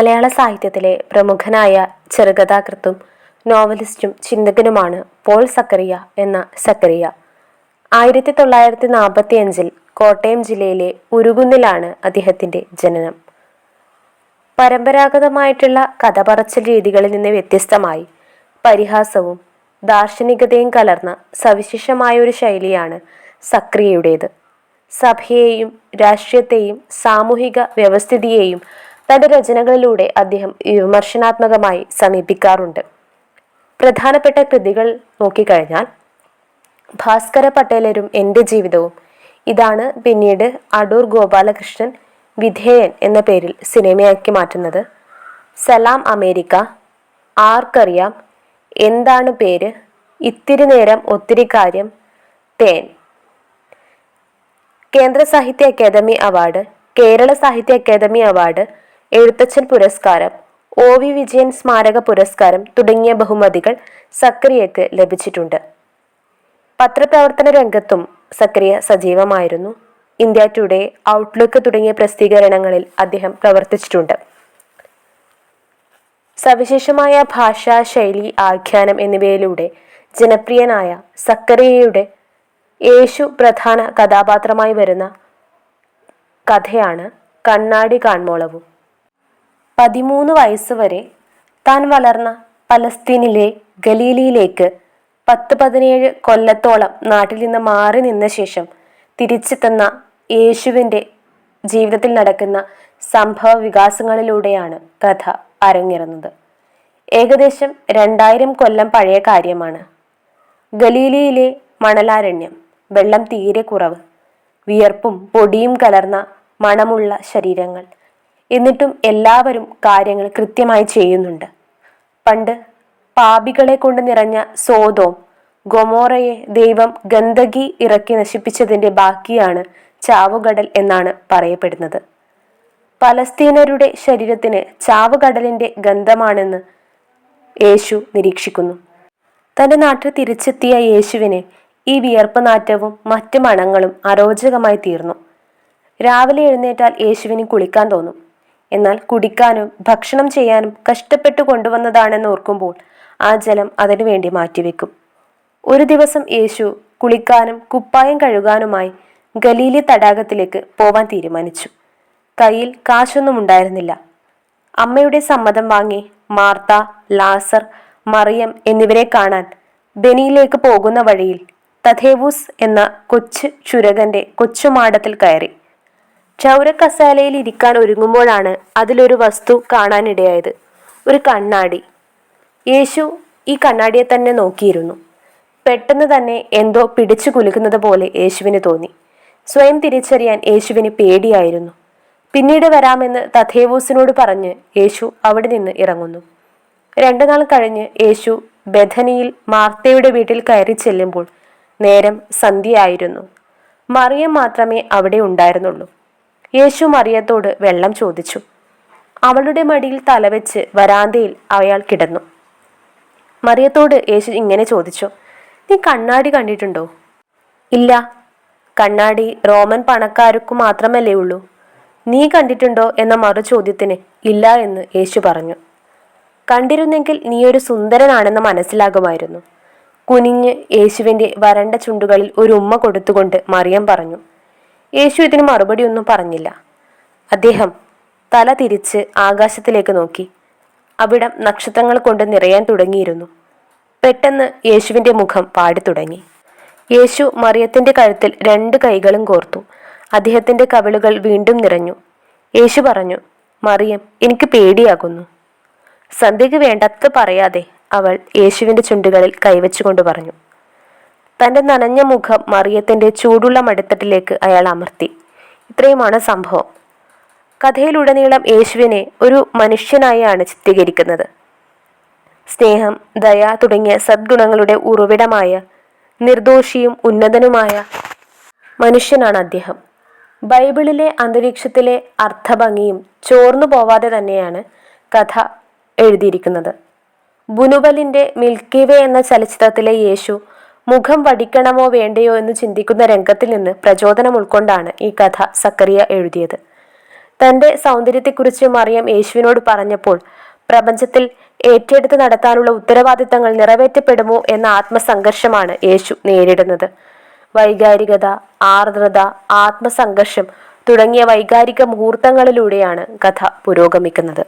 മലയാള സാഹിത്യത്തിലെ പ്രമുഖനായ ചെറുകഥാകൃത്തും നോവലിസ്റ്റും ചിന്തകനുമാണ് പോൾ സക്കറിയ എന്ന സക്കറിയ. ആയിരത്തി തൊള്ളായിരത്തി നാൽപ്പത്തി അഞ്ചിൽ കോട്ടയം ജില്ലയിലെ ഉരുകുന്നിലാണ് അദ്ദേഹത്തിന്റെ ജനനം. പരമ്പരാഗതമായിട്ടുള്ള കഥ പറച്ചൽ രീതികളിൽ നിന്ന് വ്യത്യസ്തമായി പരിഹാസവും ദാർശനികതയും കലർന്ന സവിശേഷമായ ഒരു ശൈലിയാണ് സക്രിയയുടേത് സഭയെയും രാഷ്ട്രീയത്തെയും സാമൂഹിക വ്യവസ്ഥിതിയെയും തന്റെ രചനകളിലൂടെ അദ്ദേഹം വിമർശനാത്മകമായി സമീപിക്കാറുണ്ട്. പ്രധാനപ്പെട്ട കൃതികൾ നോക്കിക്കഴിഞ്ഞാൽ ഭാസ്കര പട്ടേലരും എന്റെ ജീവിതവും ഇതാണ് പിന്നീട് അടൂർ ഗോപാലകൃഷ്ണൻ വിധേയൻ എന്ന പേരിൽ സിനിമയാക്കി മാറ്റുന്നത്. സലാം അമേരിക്ക ആർക്കറിയാം എന്താണ് പേര് ഇത്തിരി നേരം ഒത്തിരി കാര്യം തേൻ. കേന്ദ്ര സാഹിത്യ അക്കാദമി അവാർഡ് കേരള സാഹിത്യ അക്കാദമി അവാർഡ് എഴുത്തച്ഛൻ പുരസ്കാരം ഒ വി വിജയൻ സ്മാരക പുരസ്കാരം തുടങ്ങിയ ബഹുമതികൾ സക്രിയക്ക് ലഭിച്ചിട്ടുണ്ട്. പത്രപ്രവർത്തന രംഗത്തും സക്രിയ സജീവമായിരുന്നു. ഇന്ത്യ ടുഡേ ഔട്ട്ലുക്ക് തുടങ്ങിയ പ്രസിദ്ധീകരണങ്ങളിൽ അദ്ദേഹം പ്രവർത്തിച്ചിട്ടുണ്ട്. സവിശേഷമായ ഭാഷാ ശൈലി ആഖ്യാനം എന്നിവയിലൂടെ ജനപ്രിയനായ സക്കറിയയുടെ യേശു പ്രധാന കഥാപാത്രമായി വരുന്ന കഥയാണ് കണ്ണാടി കാൺമോളവും. പതിമൂന്ന് വയസ്സുവരെ താൻ വളർന്ന പലസ്തീനിലെ ഗലീലിയിലേക്ക് പത്ത് പതിനേഴ് കൊല്ലത്തോളം നാട്ടിൽ നിന്ന് മാറി നിന്ന ശേഷം തിരിച്ചെത്തുന്ന യേശുവിന്റെ ജീവിതത്തിൽ നടക്കുന്ന സംഭവ വികാസങ്ങളിലൂടെയാണ് കഥ അരങ്ങേറുന്നത്. ഏകദേശം രണ്ടായിരം കൊല്ലം പഴയ കാര്യമാണ്. ഗലീലിയിലെ മണലാരണ്യം വെള്ളം തീരെ കുറവ് വിയർപ്പും പൊടിയും കലർന്ന മണമുള്ള ശരീരങ്ങൾ എന്നിട്ടും എല്ലാവരും കാര്യങ്ങൾ കൃത്യമായി ചെയ്യുന്നുണ്ട്. പണ്ട് പാപികളെ കൊണ്ട് നിറഞ്ഞ സോതോം ഗൊമോറയെ ദൈവം ഗന്ധകി ഇറക്കി നശിപ്പിച്ചതിന്റെ ബാക്കിയാണ് ചാവുകടൽ എന്നാണ് പറയപ്പെടുന്നത്. പലസ്തീനരുടെ ശരീരത്തിന് ചാവുകടലിന്റെ ഗന്ധമാണെന്ന് യേശു നിരീക്ഷിക്കുന്നു. തന്റെ നാട്ടിൽ തിരിച്ചെത്തിയ യേശുവിനെ ഈ വിയർപ്പ് നാറ്റവും മറ്റ് മണങ്ങളും അരോചകമായി തീർന്നു. രാവിലെ എഴുന്നേറ്റാൽ യേശുവിന് കുളിക്കാൻ തോന്നും. എന്നാൽ കുടിക്കാനും ഭക്ഷണം ചെയ്യാനും കഷ്ടപ്പെട്ടു കൊണ്ടുവന്നതാണെന്ന് ഓർക്കുമ്പോൾ ആ ജലം അതിനു വേണ്ടി മാറ്റിവെക്കും. ഒരു ദിവസം യേശു കുളിക്കാനും കുപ്പായം കഴുകാനുമായി ഗലീലി തടാകത്തിലേക്ക് പോവാൻ തീരുമാനിച്ചു. കയ്യിൽ കാശൊന്നും ഉണ്ടായിരുന്നില്ല. അമ്മയുടെ സമ്മതം വാങ്ങി മാർത്ത ലാസർ മറിയം എന്നിവരെ കാണാൻ ബനിയിലേക്ക് പോകുന്ന വഴിയിൽ തഥേവൂസ് എന്ന കൊച്ചു ചുരകന്റെ കൊച്ചുമാടത്തിൽ കയറി. ചൗരക്കസാലയിൽ ഇരിക്കാൻ ഒരുങ്ങുമ്പോഴാണ് അതിലൊരു വസ്തു കാണാനിടയായത്. ഒരു കണ്ണാടി. യേശു ഈ കണ്ണാടിയെ തന്നെ നോക്കിയിരുന്നു. പെട്ടെന്ന് തന്നെ എന്തോ പിടിച്ചു കുലുക്കുന്നത് പോലെ യേശുവിന് തോന്നി. സ്വയം തിരിച്ചറിയാൻ യേശുവിന് പേടിയായിരുന്നു. പിന്നീട് വരാമെന്ന് തഥേവൂസിനോട് പറഞ്ഞ് യേശു അവിടെ നിന്ന് ഇറങ്ങുന്നു. രണ്ടു നാൾ കഴിഞ്ഞ് യേശു ബഥനിയിൽ മാർത്തയുടെ വീട്ടിൽ കയറി ചെല്ലുമ്പോൾ നേരം സന്ധ്യയായിരുന്നു. മറിയം മാത്രമേ അവിടെ ഉണ്ടായിരുന്നുള്ളൂ. യേശു മറിയത്തോട് വെള്ളം ചോദിച്ചു. അവളുടെ മടിയിൽ തലവെച്ച് വരാന്തയിൽ അയാൾ കിടന്നു. മറിയത്തോട് യേശു ഇങ്ങനെ ചോദിച്ചു നീ കണ്ണാടി കണ്ടിട്ടുണ്ടോ? ഇല്ല. കണ്ണാടി റോമൻ പണക്കാർക്കു മാത്രമല്ലേ ഉള്ളൂ. നീ കണ്ടിട്ടുണ്ടോ? എന്ന മറു ചോദ്യത്തിന് ഇല്ല എന്ന് യേശു പറഞ്ഞു. കണ്ടിരുന്നെങ്കിൽ നീ ഒരു സുന്ദരനാണെന്ന് മനസ്സിലാകുമായിരുന്നു. കുനിഞ്ഞ് യേശുവിന്റെ വരണ്ട ചുണ്ടുകളിൽ ഒരു ഉമ്മ കൊടുത്തുകൊണ്ട് മറിയം പറഞ്ഞു യേശു ഇതിന് മറുപടി ഒന്നും പറഞ്ഞില്ല. അദ്ദേഹം തല തിരിച്ച് ആകാശത്തിലേക്ക് നോക്കി. അവിടം നക്ഷത്രങ്ങൾ കൊണ്ട് നിറയാൻ തുടങ്ങിയിരുന്നു. പെട്ടെന്ന് യേശുവിന്റെ മുഖം പാടി തുടങ്ങി. യേശു മറിയത്തിന്റെ കഴുത്തിൽ രണ്ട് കൈകളും കോർത്തു. അദ്ദേഹത്തിന്റെ കവിളുകൾ വീണ്ടും നിറഞ്ഞു. യേശു പറഞ്ഞു മറിയം എനിക്ക് പേടിയാകുന്നു. സന്ധ്യയ്ക്ക് വേണ്ടത്ത് പറയാതെ അവൾ യേശുവിന്റെ ചുണ്ടുകളിൽ കൈവച്ചുകൊണ്ട് പറഞ്ഞു. തന്റെ നനഞ്ഞ മുഖം മറിയത്തിന്റെ ചൂടുള്ള മടിത്തട്ടിലേക്ക് അയാൾ അമർത്തി. ഇത്രയുമാണ് സംഭവം. കഥയിലുടനീളം യേശുവിനെ ഒരു മനുഷ്യനായാണ് ചിത്രീകരിക്കുന്നത്. സ്നേഹം ദയ തുടങ്ങിയ സദ്ഗുണങ്ങളുടെ ഉറവിടമായ നിർദോഷിയും ഉന്നതനുമായ മനുഷ്യനാണ് അദ്ദേഹം. ബൈബിളിലെ അന്തരീക്ഷത്തിലെ അർത്ഥഭംഗിയും ചോർന്നു പോവാതെ തന്നെയാണ് കഥ എഴുതിയിരിക്കുന്നത്. ബുനുബലിന്റെ മിൽക്കിവേ എന്ന ചലച്ചിത്രത്തിലെ യേശു മുഖം വടിക്കണമോ വേണ്ടയോ എന്ന് ചിന്തിക്കുന്ന രംഗത്തിൽ നിന്ന് പ്രചോദനം ഉൾക്കൊണ്ടാണ് ഈ കഥ സക്കറിയ എഴുതിയത്. തന്റെ സൗന്ദര്യത്തെക്കുറിച്ച് മറിയം യേശുവിനോട് പറഞ്ഞപ്പോൾ പ്രപഞ്ചത്തിൽ ഏറ്റെടുത്ത് നടത്താനുള്ള ഉത്തരവാദിത്തങ്ങൾ നിറവേറ്റപ്പെടുമോ എന്ന ആത്മസംഘർഷമാണ് യേശു നേരിടുന്നത്. വൈകാരികത ആർദ്രത ആത്മസംഘർഷം തുടങ്ങിയ വൈകാരിക മുഹൂർത്തങ്ങളിലൂടെയാണ് കഥ പുരോഗമിക്കുന്നത്.